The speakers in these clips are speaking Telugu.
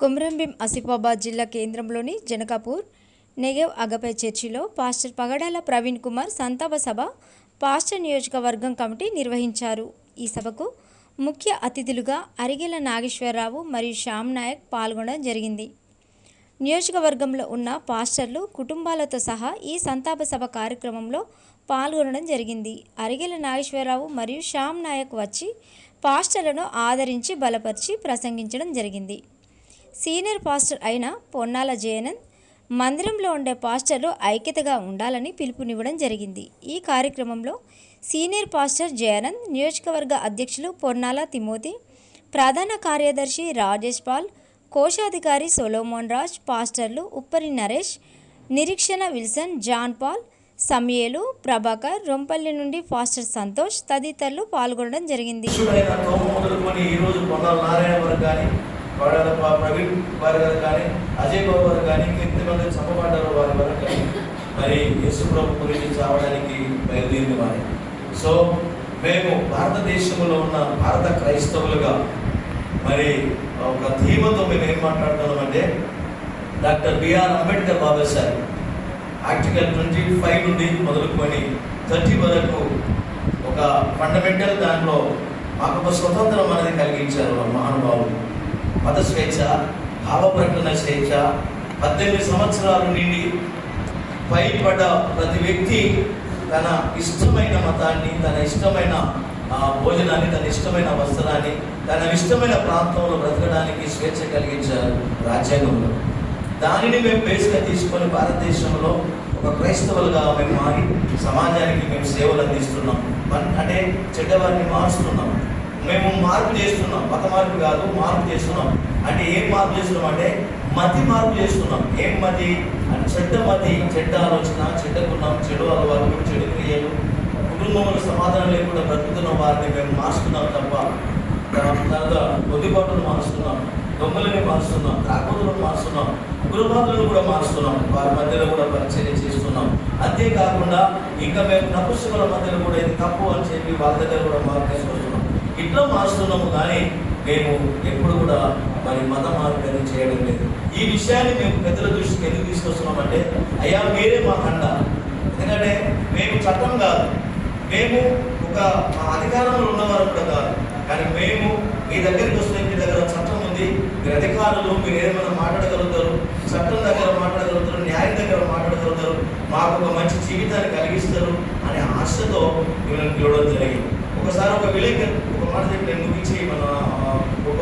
కుమ్రంభీం ఆసిఫాబాద్ జిల్లా కేంద్రంలోని జనకాపూర్ నెగెవ్ అగపై చర్చిలో పాస్టర్ పగడాల ప్రవీణ్ కుమార్ సంతాప సభ పాస్టర్ నియోజకవర్గం కమిటీ నిర్వహించారు. ఈ సభకు ముఖ్య అతిథులుగా అరిగెల నాగేశ్వరరావు మరియు శ్యామ్ నాయక్ పాల్గొనడం జరిగింది. నియోజకవర్గంలో ఉన్న పాస్టర్లు కుటుంబాలతో సహా ఈ సంతాప సభ కార్యక్రమంలో పాల్గొనడం జరిగింది. అరిగెల నాగేశ్వరరావు మరియు శ్యామ్ నాయక్ వచ్చి పాస్టర్లను ఆదరించి బలపరిచి ప్రసంగించడం జరిగింది. సీనియర్ పాస్టర్ అయిన పొన్నాల జయనంద్ మందిరంలో ఉండే పాస్టర్లు ఐక్యతగా ఉండాలని పిలుపునివ్వడం జరిగింది. ఈ కార్యక్రమంలో సీనియర్ పాస్టర్ జయానంద్ నియోజకవర్గ అధ్యక్షులు పొన్నాల తిమోతి ప్రధాన కార్యదర్శి రాజేష్ పాల్ కోశాధికారి సొలోమోన్ రాజ్ పాస్టర్లు ఉప్పరి నరేష్ నిరీక్షణ Wilson John Paul Samayelu Prabhakar Rompalli నుండి పాస్టర్ సంతోష్ తదితరులు పాల్గొనడం జరిగింది. శిష్యుడైన ప్రవీణ్ వారి గారు కానీ అజయ్ బాబు గారు కానీ ఎంతమంది చంపబడ్డారు వారి వరకు కానీ మరి యేసు ప్రభు గురించి చావడానికి బయలుదేరింది వారి. సో మేము భారతదేశంలో ఉన్న భారత క్రైస్తవులుగా మరి ఒక ధీమతో మేము ఏం మాట్లాడుతున్నామంటే doctor B R Ambedkar Babasaheb article twenty five నుండి మొదలుకొని థర్టీ వరకు ఒక ఫండమెంటల్ దాంట్లో మాకు ఒక స్వతంత్రం అనేది కలిగించారు మహానుభావులు మత స్వేచ్ఛ భావ ప్రకటన స్వేచ్ఛ పద్దెనిమిది సంవత్సరాలు నిండి పైపడ్డ ప్రతి వ్యక్తి తన ఇష్టమైన మతాన్ని తన ఇష్టమైన భోజనాన్ని తన ఇష్టమైన వస్త్రాన్ని తన ఇష్టమైన ప్రాంతంలో బ్రతకడానికి స్వేచ్ఛ కలిగించారు రాజ్యాంగంలో. దానిని మేము బేస్గా తీసుకొని భారతదేశంలో ఒక క్రైస్తవులుగా మేము మారి సమాజానికి మేము సేవలు అందిస్తున్నాం. అంటే చెడ్డవారిని మారుస్తున్నాం. మేము మార్పు చేస్తున్నాం. మత మార్పు కాదు మార్పు చేస్తున్నాం. అంటే ఏం మార్పు చేస్తున్నాం అంటే మతి మార్పు చేస్తున్నాం. ఏం మతి? అంటే చెడ్డ మతి. చెడ్డ ఆలోచన చెడ్డ గుణం చెడు అలవాట్లు చెడు క్రియలు. కుటుంబంలో సమాధానం లేకుండా బ్రతుకుతున్న వారిని మేము మార్చుకున్నాం తప్ప తర్వాత కొద్దిపాటును మారుస్తున్నాం దొంగలని మారుస్తున్నాం తాగుతులను మారుస్తున్నాం గురుబాతులను కూడా మారుస్తున్నాం వారి మధ్యలో కూడా పరిచయం చేస్తున్నాం. అంతేకాకుండా ఇంకా మేము నపుస్తుల మధ్యలో కూడా ఇది తప్పు అని చెప్పి వాళ్ళ దగ్గర కూడా మార్పు తీసుకొస్తున్నాం. ఇట్లా మారుస్తున్నాము కానీ మేము ఎప్పుడు కూడా మరి మత మార్పు చేయడం లేదు. ఈ విషయాన్ని మేము పెద్దల దృష్టికి ఎందుకు తీసుకొస్తున్నామంటే అయ్యా మీరే మా కండ ఎందుకంటే మేము చట్టం కాదు. మేము ఒక మా అధికారంలో ఉన్నవారు కూడా కాదు. కానీ మేము మీ దగ్గరికి వస్తే మీ దగ్గర చట్టం ఉంది. మీరు అధికారులు మీరు ఏమైనా మాట్లాడగలుగుతారు? చట్టం దగ్గర మాట్లాడగలుగుతారు న్యాయం దగ్గర మాట్లాడగలుగుతారు. మాకు ఒక మంచి జీవితాన్ని కలిగిస్తారు అనే ఆశతో మిమ్మల్ని పిలవడం జరిగింది. ఒకసారి ఒక విలేకరు ఒక నేను ముగించి మన ఒక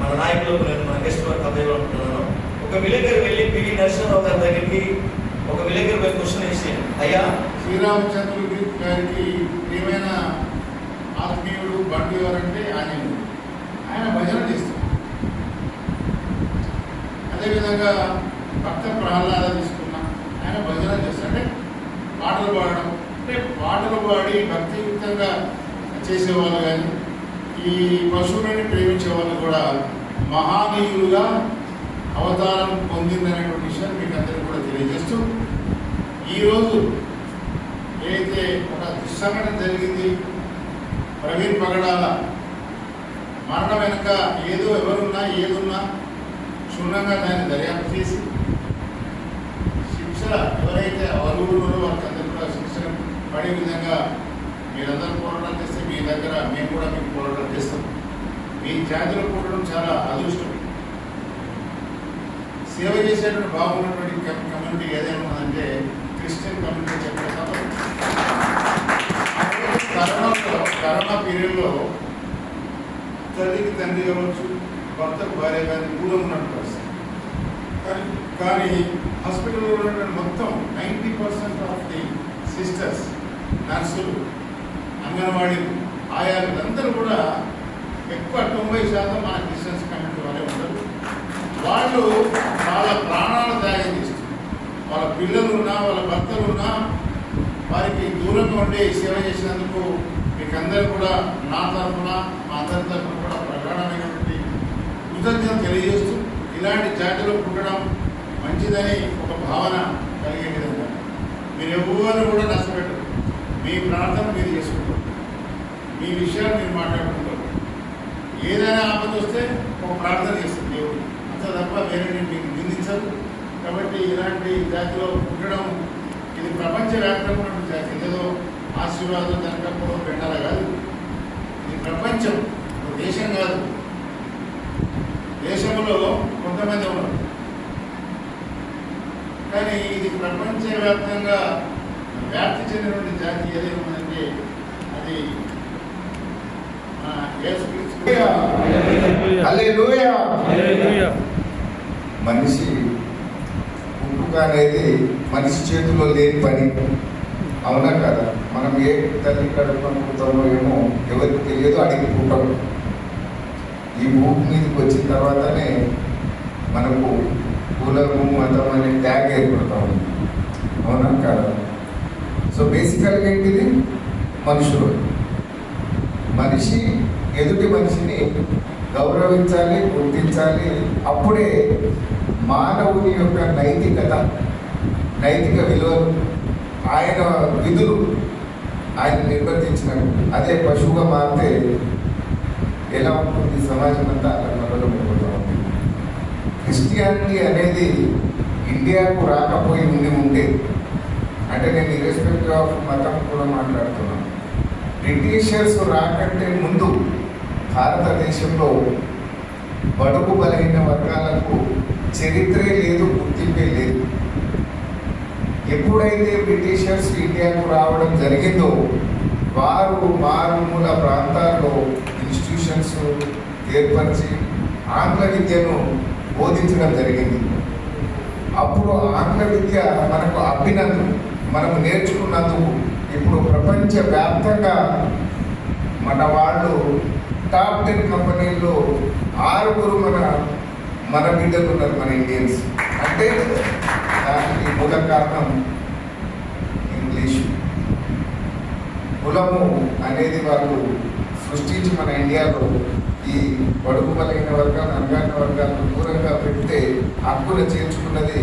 మన నాయకులకు నేను మన గెస్ట్ వర్క్ అవ్వాలనుకుంటున్నాను ఒక విలేకరు వెళ్ళి పివి నరసింహరావు గారి దగ్గరికి ఒక విలేకరు పోయి క్వశ్చన్ వేసి అయ్యా శ్రీరామచంద్రుడి గారికి ఏమైనా ఆత్మీయుడు బండి ఎవరంటే ఆయన ఆయన భజన చేస్తాడు. అదేవిధంగా భక్త ప్రహ్లాద తీసుకున్నా ఆయన భజన చేస్తాడు. అంటే పాటలు పాడడం అంటే పాటలు పాడి భక్తియుక్తంగా చేసేవాళ్ళు కానీ ఈ పశువులని ప్రేమించే వాళ్ళు కూడా మహానీయులుగా అవతారం పొందిందనేటువంటి విషయాన్ని మీకు అందరికీ కూడా తెలియజేస్తూ ఈరోజు ఏదైతే ఒక దుస్సంఘటన జరిగింది ప్రవీణ్ పగడాల మరణం వెనుక ఏదో ఎవరున్నా ఏదున్నా క్షుణ్ణంగా దాన్ని దర్యాప్తు చేసి శిక్ష ఎవరైతే అరువులు ఉన్నారో వాళ్ళకందరూ కూడా శిక్ష పడే విధంగా మీరందరూ కూడా దగ్గర మేము కూడా మీకు పోరాటం చేస్తాం. మీ జాతిలో పుట్టడం చాలా అదృష్టం. సేవ చేసేటువంటి బాగున్నటువంటి కమ్యూనిటీ ఏదైనా ఉందంటే క్రిస్టియన్ కమ్యూనిటీ చెప్పే తప్ప కరోనాలో కరోనా పీరియడ్లో తల్లికి తండ్రి కావచ్చు భర్తకు భార్య కానీ కూడా ఉన్నట్టు పరిస్థితి. కానీ కానీ హాస్పిటల్లో ఉన్నటువంటి మొత్తం ninety percent of the sisters నర్సులు అంగన్వాడీలు ఆయా వీళ్ళందరూ కూడా ఎక్కువ తొంభై శాతం మన క్రిస్టియన్స్ కమ్యూనిటీ వాళ్ళే ఉంటారు వాళ్ళు వాళ్ళ ప్రాణాలు త్యాగం చేస్తారు. వాళ్ళ పిల్లలు ఉన్నా వాళ్ళ భర్తలు ఉన్నా వారికి దూరంగా ఉండే సేవ చేసినందుకు మీకు కూడా నా తరఫున మా అందరి తరఫున కూడా ప్రగాఢమైనటువంటి కృతజ్ఞత తెలియజేస్తూ ఇలాంటి జాతిలో పుట్టడం మంచిదని ఒక భావన కలిగే విధంగా. మీరు ఎవరు కూడా నష్టపెట్టరు. మీ ప్రార్థన మీరు చేసుకుంటారు. మీ విషయాలు మీరు మాట్లాడుకుంటారు ఏదైనా ఆపద వస్తే ఒక ప్రార్థన చేస్తుంది దేవుడు. అంత తప్ప వేరే మీకు నిందించదు కాబట్టి ఇలాంటి జాతిలో ఉండడం ఇది ప్రపంచవ్యాప్తంగా ఉన్నటువంటి జాతి. ఏదో ఆశీర్వాదం జరగకపోవడం పెట్టాలి కాదు. ఇది ప్రపంచం ఒక దేశం కాదు. దేశంలో కొంతమంది ఉన్నారు. కానీ ఇది ప్రపంచవ్యాప్తంగా వ్యాప్తి చెందినటువంటి జాతి ఏదైనా ఉందంటే అది మనిషి పుట్టుక అనేది మనిషి చేతిలో లేని పని. అవునా కదా? మనం ఏ తల్లి కడుపున పుడతామో ఏమో ఎవరికి తెలియదు అడిగి పుట్టం ఈ భూమి మీదకి వచ్చిన తర్వాతనే మనకు కులము మతం అనే ట్యాగ్ ఏర్పడతా ఉంది. అవునా కదా? సో బేసికల్గా ఏంటిది? మనుషులు. మనిషి ఎదుటి మనిషిని గౌరవించాలి గుర్తించాలి. అప్పుడే మానవుని యొక్క నైతికత నైతిక విలువలు ఆయన విధులు ఆయన నిర్వర్తించినట్టు అదే పశువుగా మారితే ఎలా ఉంటుంది? సమాజం అంతా అల్లకల్లోలం అయిపోతూ క్రిస్టియానిటీ అనేది ఇండియాకు రాకపోయి ఉండి ఉంటే అంటే నేను ఇర్రెస్పెక్టివ్ ఆఫ్ మతం కూడా మాట్లాడుతున్నాను. బ్రిటిషర్స్ రాకంటే ముందు భారతదేశంలో బడుగు బలహీన వర్గాలకు చరిత్రే లేదు గుర్తింపే లేదు. ఎప్పుడైతే బ్రిటిషర్స్ ఇండియాకు రావడం జరిగిందో వారు మారుమూల ప్రాంతాల్లో ఇన్స్టిట్యూషన్స్ ఏర్పరిచి ఆంగ్ల విద్యను బోధించడం జరిగింది. అప్పుడు ఆంగ్ల విద్య మనకు అభినందన మనము నేర్చుకున్నందుకు ఇప్పుడు ప్రపంచ వ్యాప్తంగా మన వాళ్ళు టాప్ టెన్ కంపెనీల్లో ఆరుగురు మన మన బిడ్డలు ఉన్నారు మన ఇండియన్స్. అంటే దానికి మూల కారణం ఇంగ్లీష్. కులము అనేది వాళ్ళు సృష్టించి మన ఇండియాలో ఈ బడుగు బలైన వర్గాలు అనగాన వర్గాలను దూరంగా పెడితే హక్కులు చేర్చుకున్నది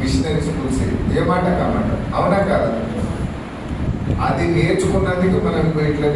మిషనరీ స్కూల్స్. ఏ మాట కామాట? అవునా కాదా? అది నేర్చుకున్నందుకు మనం ఇట్లా